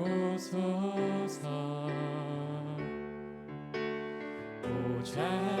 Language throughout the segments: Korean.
오소서. 보좌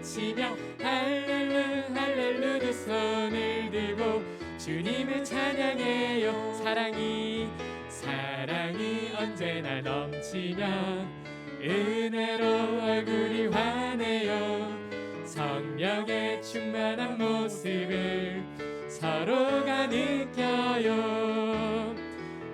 외치며 할렐루 할렐루 두 손을 들고 주님을 찬양해요. 사랑이 사랑이 언제나 넘치면 은혜로 얼굴이 환해요. 성령의 충만한 모습을 서로가 느껴요.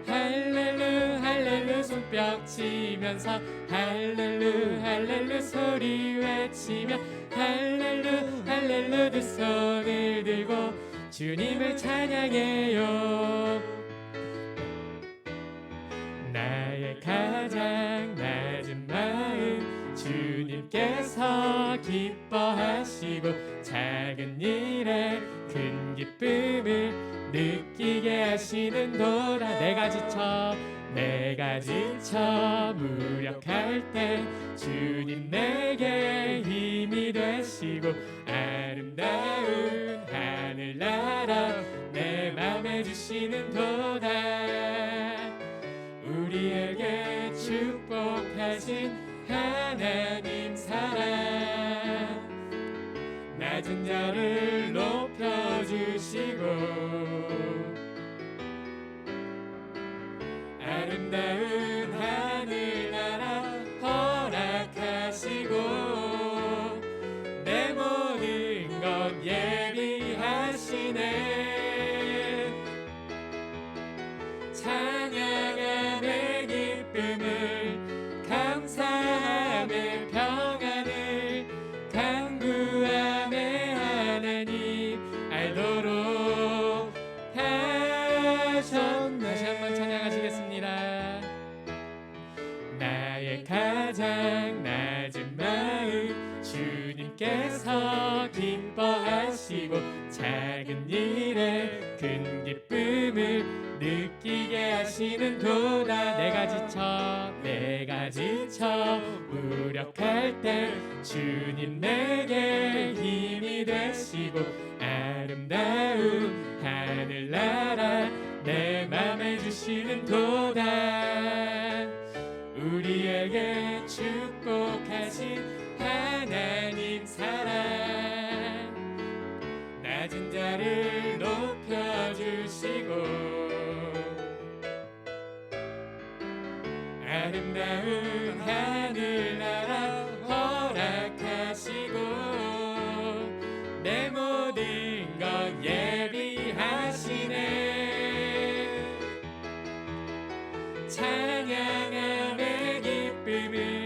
할렐루 할렐루 손뼉 치면서 할렐루 할렐루 소리 외치며 할렐루 할렐루 두 손을 들고 주님을 찬양해요. 나의 가장 낮은 마음 주님께서 기뻐하시고 작은 일에 큰 기쁨을 느끼게 하시는도다 내가 지쳐 내가 지쳐 무력할 때 주님 내게 힘이 되시고 아름다운 하늘나라 내 맘에 주시는 도다. 우리에게 축복하신 하나님 사랑. 낮은 자를 아 내가 지쳐 무력할 때 주님 내게 힘이 되시고 아름다운 하늘나라 내 맘에 주시는 도다 하늘나라 허락하시고 내 모든 것 예비하시네. 찬양함의 기쁨을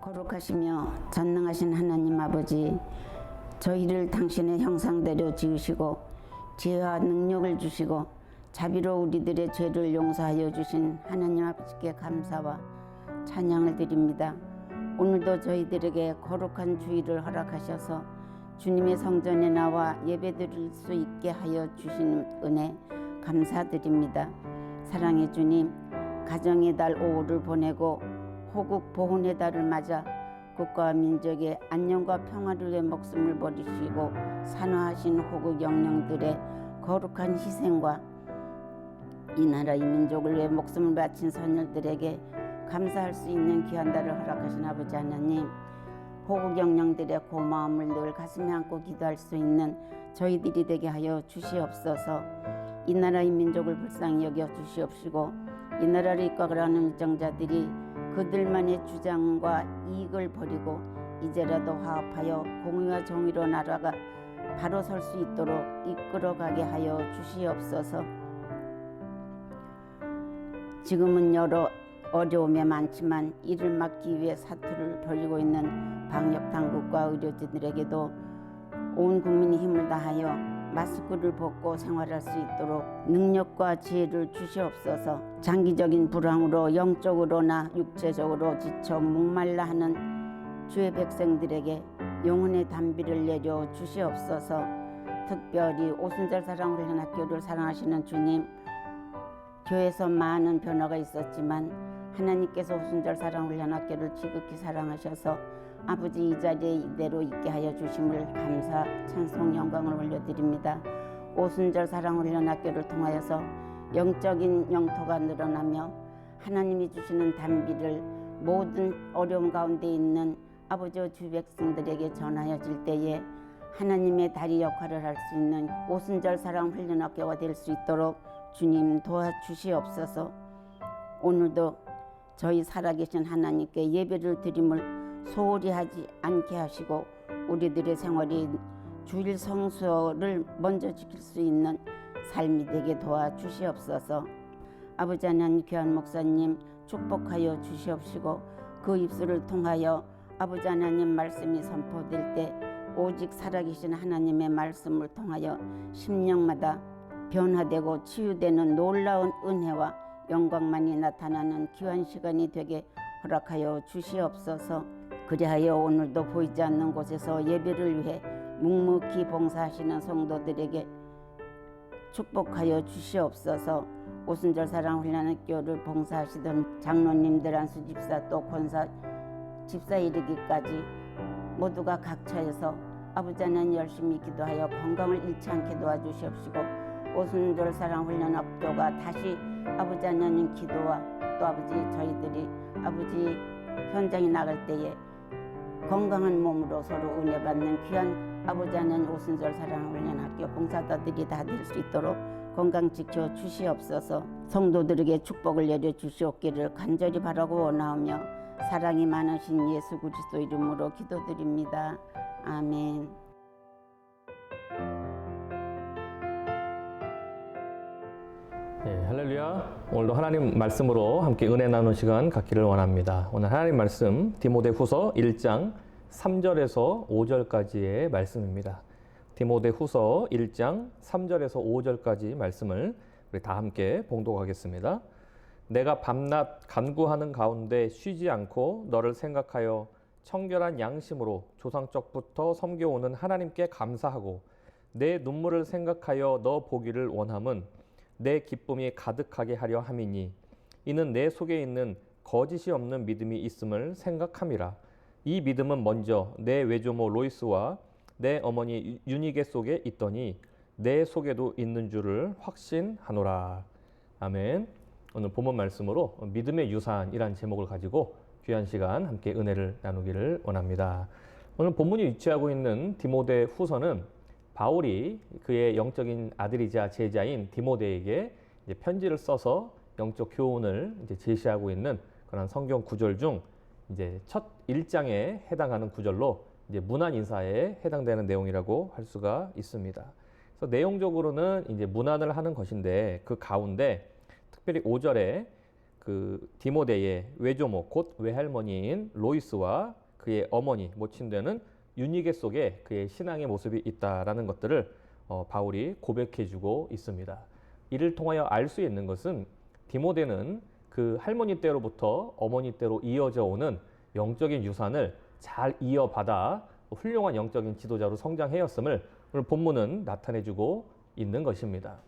거룩하시며 전능하신 하나님 아버지 저희를 당신의 형상대로 지으시고 지혜와 능력을 주시고 자비로 우리들의 죄를 용서하여 주신 하나님 아버지께 감사와 찬양을 드립니다. 오늘도 저희들에게 거룩한 주의를 허락하셔서 주님의 성전에 나와 예배드릴 수 있게 하여 주신 은혜 감사드립니다. 사랑의 주님, 가정의 달 5월을 보내고 호국 보훈의 달을 맞아 국가와 민족의 안녕과 평화를 위해 목숨을 버리시고 산화하신 호국 영령들의 거룩한 희생과 이 나라 이 민족을 위해 목숨을 바친 선열들에게 감사할 수 있는 귀한 달을 허락하신 아버지 하나님 호국 영령들의 고마움을 늘 가슴에 안고 기도할 수 있는 저희들이 되게 하여 주시옵소서. 이 나라 이 민족을 불쌍히 여겨 주시옵시고 이 나라를 이끌어가는 일정자들이 그들만의 주장과 이익을 버리고 이제라도 화합하여 공의와 정의로 나라가 바로 설 수 있도록 이끌어가게 하여 주시옵소서. 지금은 여러 어려움이 많지만 이를 막기 위해 사투를 벌이고 있는 방역 당국과 의료진들에게도 온 국민이 힘을 다하여 마스크를 벗고 생활할 수 있도록 능력과 지혜를 주시옵소서. 장기적인 불황으로 영적으로나 육체적으로 지쳐 목말라 하는 주의 백성들에게 영혼의 담비를 내려 주시옵소서. 특별히 오순절 사랑 훈련 학교를 사랑하시는 주님, 교회에서 많은 변화가 있었지만 하나님께서 오순절 사랑 훈련 학교를 지극히 사랑하셔서 아버지 이 자리에 이대로 있게 하여 주심을 감사 찬송 영광을 올려드립니다. 오순절 사랑 훈련 학교를 통하여서 영적인 영토가 늘어나며 하나님이 주시는 단비를 모든 어려움 가운데 있는 아버지와 주 백성들에게 전하여 질 때에 하나님의 다리 역할을 할 수 있는 오순절 사랑 훈련 학교가 될 수 있도록 주님 도와주시옵소서. 오늘도 저희 살아계신 하나님께 예배를 드림을 소홀히 하지 않게 하시고 우리들의 생활이 주일 성수를 먼저 지킬 수 있는 삶이 되게 도와주시옵소서. 아버지 하나님 귀한 목사님 축복하여 주시옵시고 그 입술을 통하여 아버지 하나님 말씀이 선포될 때 오직 살아계신 하나님의 말씀을 통하여 심령마다 변화되고 치유되는 놀라운 은혜와 영광만이 나타나는 귀한 시간이 되게 허락하여 주시옵소서. 그리하여 오늘도 보이지 않는 곳에서 예배를 위해 묵묵히 봉사하시는 성도들에게 축복하여 주시옵소서. 오순절 사랑 훈련학교를 봉사하시던 장로님들 안수 집사 또 권사 집사 이르기까지 모두가 각처에서 아버지 하나님 열심히 기도하여 건강을 잃지 않게 도와주시옵시고 오순절 사랑 훈련학교가 다시 아버지 하나님 기도와 또 아버지 저희들이 아버지 현장에 나갈 때에 건강한 몸으로 서로 은혜 받는 귀한 아버지 하나님 오순절 사랑 훈련학교 봉사자들이 다 될 수 있도록 건강 지켜 주시옵소서 성도들에게 축복을 내려 주시옵기를 간절히 바라고 원하오며 사랑이 많으신 예수 그리스도 이름으로 기도드립니다. 아멘. 예, 할렐루야. 오늘도 하나님 말씀으로 함께 은혜 나누는 시간 갖기를 원합니다. 오늘 하나님 말씀 디모데 후서 1장 3절에서 5절까지의 말씀입니다. 디모데 후서 1장 3절에서 5절까지 말씀을 우리 다 함께 봉독하겠습니다. 내가 밤낮 간구하는 가운데 쉬지 않고 너를 생각하여 청결한 양심으로 조상적부터 섬겨오는 하나님께 감사하고 내 눈물을 생각하여 너 보기를 원함은 내 기쁨이 가득하게 하려 함이니 이는 내 속에 있는 거짓이 없는 믿음이 있음을 생각함이라. 이 믿음은 먼저 내 외조모 로이스와 내 어머니 유니게 속에 있더니 내 속에도 있는 줄을 확신하노라. 아멘. 오늘 본문 말씀으로 믿음의 유산이란 제목을 가지고 귀한 시간 함께 은혜를 나누기를 원합니다. 오늘 본문이 위치하고 있는 디모데 후서는 바울이 그의 영적인 아들이자 제자인 디모데에게 이제 편지를 써서 영적 교훈을 제시하고 있는 그런 성경 구절 중 이제 첫 1장에 해당하는 구절로 이제 문안 인사에 해당되는 내용이라고 할 수가 있습니다. 그래서 내용적으로는 이제 문안을 하는 것인데 그 가운데 특별히 5절에 그 디모데의 외조모 곧 외할머니인 로이스와 그의 어머니 모친되는 유니게 속에 그의 신앙의 모습이 있다라는 것들을 어, 바울이 고백해주고 있습니다. 이를 통하여 알 수 있는 것은 디모데는 그 할머니 때로부터 어머니 때로 이어져 오는 영적인 유산을 잘 이어받아 훌륭한 영적인 지도자로 성장하였음을 오늘 본문은 나타내주고 있는 것입니다.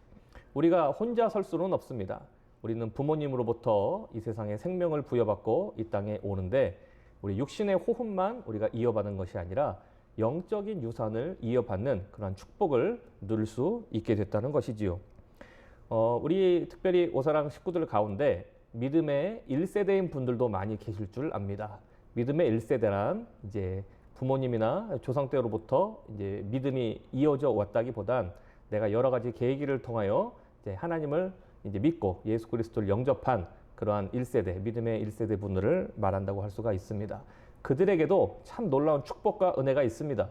우리가 혼자 설 수는 없습니다. 우리는 부모님으로부터 이 세상에 생명을 부여받고 이 땅에 오는데 우리 육신의 호흡만 우리가 이어받는 것이 아니라 영적인 유산을 이어받는 그러한 축복을 누릴 수 있게 됐다는 것이지요. 어, 우리 특별히 오사랑 식구들 가운데 믿음의 1세대인 분들도 많이 계실 줄 압니다. 믿음의 1세대란 이제 부모님이나 조상 때로부터 이제 믿음이 이어져 왔다기보단 내가 여러 가지 계기를 통하여 이제 하나님을 이제 믿고 예수 그리스도를 영접한 그러한 1세대, 믿음의 1세대 분들을 말한다고 할 수가 있습니다. 그들에게도 참 놀라운 축복과 은혜가 있습니다.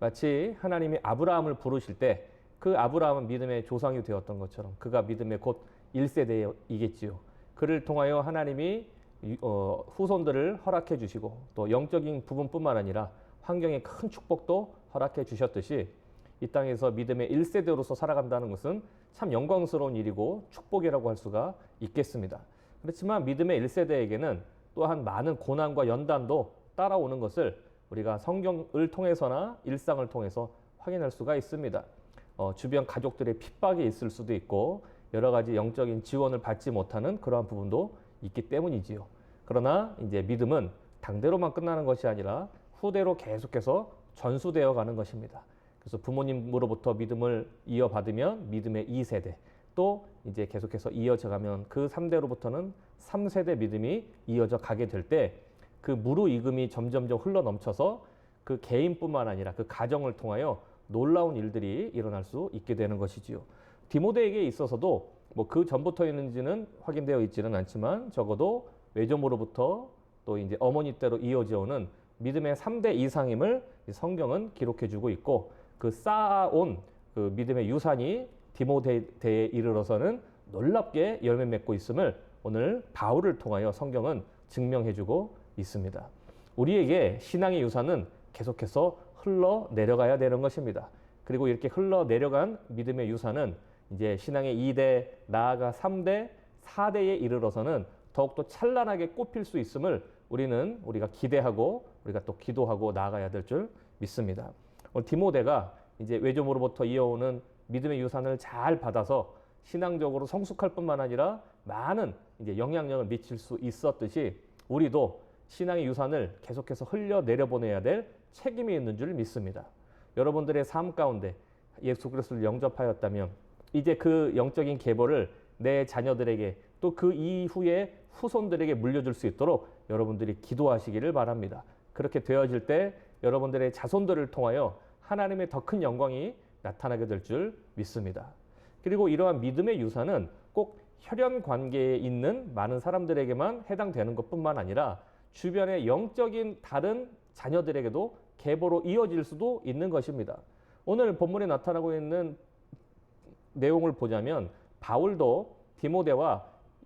마치 하나님이 아브라함을 부르실 때 그 아브라함은 믿음의 조상이 되었던 것처럼 그가 믿음의 곧 1세대이겠지요. 그를 통하여 하나님이 유- 어, 후손들을 허락해 주시고 또 영적인 부분뿐만 아니라 환경의 큰 축복도 허락해 주셨듯이 이 땅에서 믿음의 1세대로서 살아간다는 것은 참 영광스러운 일이고 축복이라고 할 수가 있겠습니다. 그렇지만 믿음의 1세대에게는 또한 많은 고난과 연단도 따라오는 것을 우리가 성경을 통해서나 일상을 통해서 확인할 수가 있습니다. 어, 주변 가족들의 핍박이 있을 수도 있고 여러 가지 영적인 지원을 받지 못하는 그러한 부분도 있기 때문이지요. 그러나 이제 믿음은 당대로만 끝나는 것이 아니라 후대로 계속해서 전수되어 가는 것입니다. 그래서 부모님으로부터 믿음을 이어받으면 믿음의 2세대, 또 이제 계속해서 이어져 가면 그 3대로부터는 3세대 믿음이 이어져 가게 될 때 그 무르익음이 점점점 흘러 넘쳐서 그 개인뿐만 아니라 그 가정을 통하여 놀라운 일들이 일어날 수 있게 되는 것이지요. 디모데에게 있어서도 뭐 그 전부터였는지는 확인되어 있지는 않지만 적어도 외조모로부터 또 이제 어머니 때로 이어져 오는 믿음의 3대 이상임을 이 성경은 기록해 주고 있고 그 쌓아온 그 믿음의 유산이 디모데에 이르러서는 놀랍게 열매 맺고 있음을 오늘 바울을 통하여 성경은 증명해 주고 있습니다. 우리에게 신앙의 유산은 계속해서 흘러 내려가야 되는 것입니다. 그리고 이렇게 흘러 내려간 믿음의 유산은 이제 신앙의 2대, 나아가 3대, 4대에 이르러서는 더욱더 찬란하게 꽃필 수 있음을 우리는 우리가 기대하고 우리가 또 기도하고 나아가야 될 줄 믿습니다. 디모데가 이제 외조모로부터 이어오는 믿음의 유산을 잘 받아서 신앙적으로 성숙할 뿐만 아니라 많은 이제 영향력을 미칠 수 있었듯이 우리도 신앙의 유산을 계속해서 흘려 내려보내야 될 책임이 있는 줄 믿습니다. 여러분들의 삶 가운데 예수 그리스도를 영접하였다면 이제 그 영적인 계보를 내 자녀들에게 또 그 이후에 후손들에게 물려줄 수 있도록 여러분들이 기도하시기를 바랍니다. 그렇게 되어질 때 여러분들의 자손들을 통하여 하나님의 더 큰 영광이 나타나게 될 줄 믿습니다. 그리고 이러한 믿음의 유산은 꼭 혈연 관계에 있는 많은 사람들에게만 해당되는 것뿐만 아니라 주변의 영적인 다른 자녀들에게도 계보로 이어질 수도 있는 것입니다. 오늘 본문에 나타나고 있는 내용을 보자면 바울도 디모데와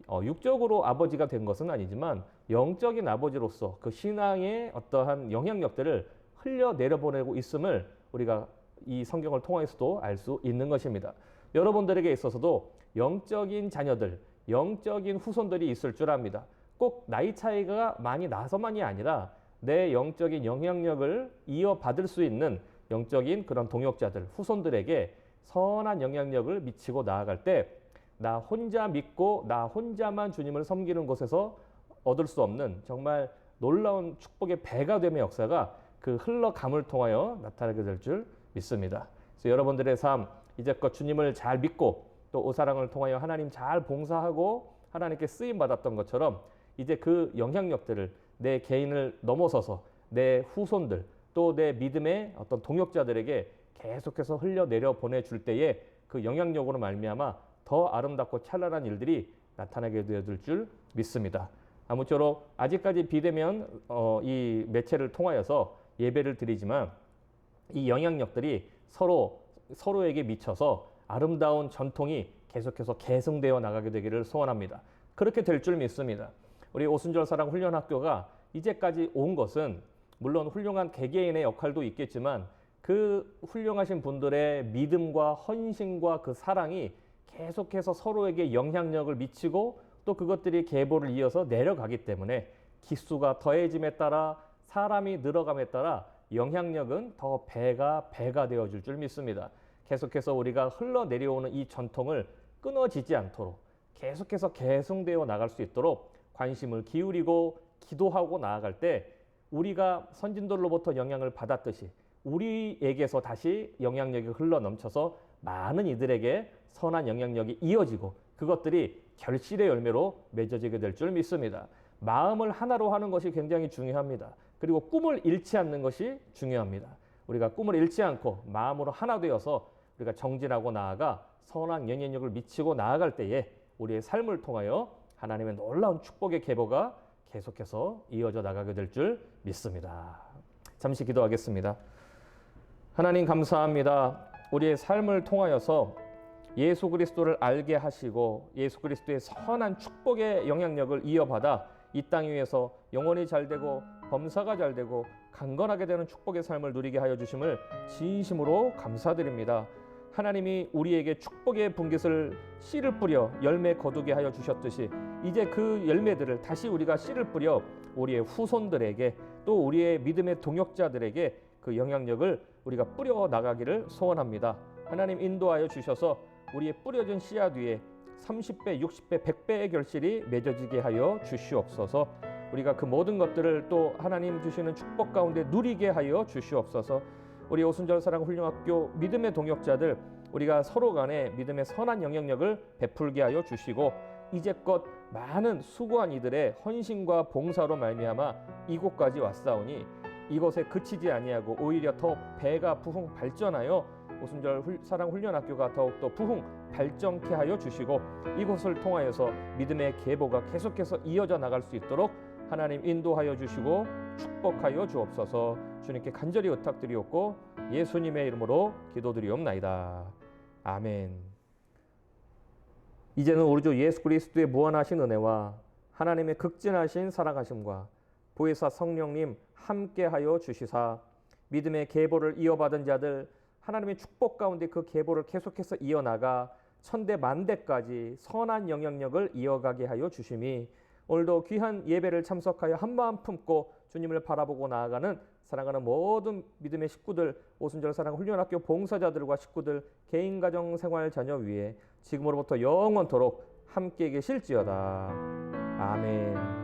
어, 육적으로 아버지가 된 것은 아니지만 영적인 아버지로서 그 신앙의 어떠한 영향력들을 흘려 내려보내고 있음을 우리가 이 성경을 통해서도 알 수 있는 것입니다. 여러분들에게 있어서도 영적인 자녀들, 영적인 후손들이 있을 줄 압니다. 꼭 나이 차이가 많이 나서만이 아니라 내 영적인 영향력을 이어받을 수 있는 영적인 그런 동역자들, 후손들에게 선한 영향력을 미치고 나아갈 때 나 혼자 믿고 나 혼자만 주님을 섬기는 곳에서 얻을 수 없는 정말 놀라운 축복의 배가 됨의 역사가 그 흘러감을 통하여 나타나게 될 줄 믿습니다. 그래서 여러분들의 삶 이제껏 주님을 잘 믿고 또 오사랑을 통하여 하나님 잘 봉사하고 하나님께 쓰임 받았던 것처럼 이제 그 영향력들을 내 개인을 넘어서서 내 후손들 또 내 믿음의 어떤 동역자들에게 계속해서 흘려 내려 보내줄 때에 그 영향력으로 말미암아 더 아름답고 찬란한 일들이 나타나게 되어질 줄 믿습니다. 아무쪼록 아직까지 비대면 어, 이 매체를 통하여서 예배를 드리지만 이 영향력들이 서로 서로에게 미쳐서 아름다운 전통이 계속해서 계승되어 나가게 되기를 소원합니다. 그렇게 될 줄 믿습니다. 우리 오순절 사랑 훈련 학교가 이제까지 온 것은 물론 훌륭한 개개인의 역할도 있겠지만 그 훌륭하신 분들의 믿음과 헌신과 그 사랑이 계속해서 서로에게 영향력을 미치고 또 그것들이 계보를 이어서 내려가기 때문에 기수가 더해짐에 따라 사람이 늘어감에 따라 영향력은 더 배가 배가 되어줄 줄 믿습니다. 계속해서 우리가 흘러 내려오는 이 전통을 끊어지지 않도록 계속해서 계승되어 나갈 수 있도록 관심을 기울이고 기도하고 나아갈 때 우리가 선진들로부터 영향을 받았듯이 우리에게서 다시 영향력이 흘러 넘쳐서 많은 이들에게 선한 영향력이 이어지고 그것들이 결실의 열매로 맺어지게 될 줄 믿습니다. 마음을 하나로 하는 것이 굉장히 중요합니다. 그리고 꿈을 잃지 않는 것이 중요합니다. 우리가 꿈을 잃지 않고 마음으로 하나 되어서 우리가 정진하고 나아가 선한 영향력을 미치고 나아갈 때에 우리의 삶을 통하여 하나님의 놀라운 축복의 계보가 계속해서 이어져 나가게 될 줄 믿습니다. 잠시 기도하겠습니다. 하나님 감사합니다. 우리의 삶을 통하여서 예수 그리스도를 알게 하시고 예수 그리스도의 선한 축복의 영향력을 이어받아 이 땅 위에서 영혼이 잘 되고 범사가 잘 되고 강건하게 되는 축복의 삶을 누리게 하여 주심을 진심으로 감사드립니다. 하나님이 우리에게 축복의 분깃을 씨를 뿌려 열매 거두게 하여 주셨듯이 이제 그 열매들을 다시 우리가 씨를 뿌려 우리의 후손들에게 또 우리의 믿음의 동역자들에게 그 영향력을 우리가 뿌려 나가기를 소원합니다. 하나님 인도하여 주셔서 우리의 뿌려진 씨앗 위에 30배, 60배, 100배의 결실이 맺어지게 하여 주시옵소서. 우리가 그 모든 것들을 또 하나님 주시는 축복 가운데 누리게 하여 주시옵소서. 우리 오순절 사랑 훈련학교 믿음의 동역자들 우리가 서로 간에 믿음의 선한 영향력을 베풀게 하여 주시고 이제껏 많은 수고한 이들의 헌신과 봉사로 말미암아 이곳까지 왔사오니 이것에 그치지 아니하고 오히려 더 배가 부흥 발전하여 오순절 훌- 사랑 훈련학교가 더욱더 부흥 발전케 하여 주시고 이곳을 통하여서 믿음의 계보가 계속해서 이어져 나갈 수 있도록 하나님 인도하여 주시고 축복하여 주옵소서 주님께 간절히 부탁드리옵고 예수님의 이름으로 기도드리옵나이다. 아멘. 이제는 우리 주 예수 그리스도의 무한하신 은혜와 하나님의 극진하신 사랑하심과 보혜사 성령님 함께하여 주시사 믿음의 계보를 이어받은 자들 하나님의 축복 가운데 그 계보를 계속해서 이어나가 천대 만대까지 선한 영향력을 이어가게 하여 주심이 오늘도 귀한 예배를 참석하여 한마음 품고 주님을 바라보고 나아가는 사랑하는 모든 믿음의 식구들 오순절 사랑 훈련학교 봉사자들과 식구들 개인 가정 생활 자녀 위에 지금으로부터 영원토록 함께 계실지어다 아멘.